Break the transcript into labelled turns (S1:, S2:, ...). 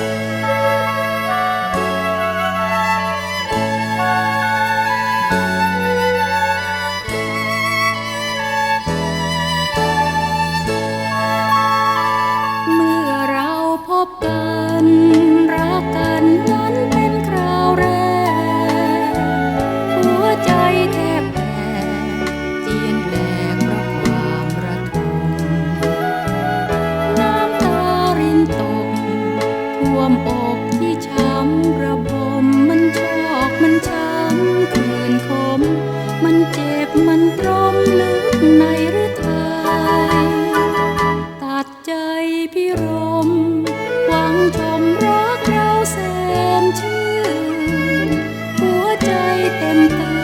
S1: เวมอกที่ช้ำระบมมันชอกมันช้ำคืนคม มันเจ็บมันตรมลึกในหรือไทยตัดใจพิรมหวังชมรักเราแสนชื่นหัวใจเต็มเต็ม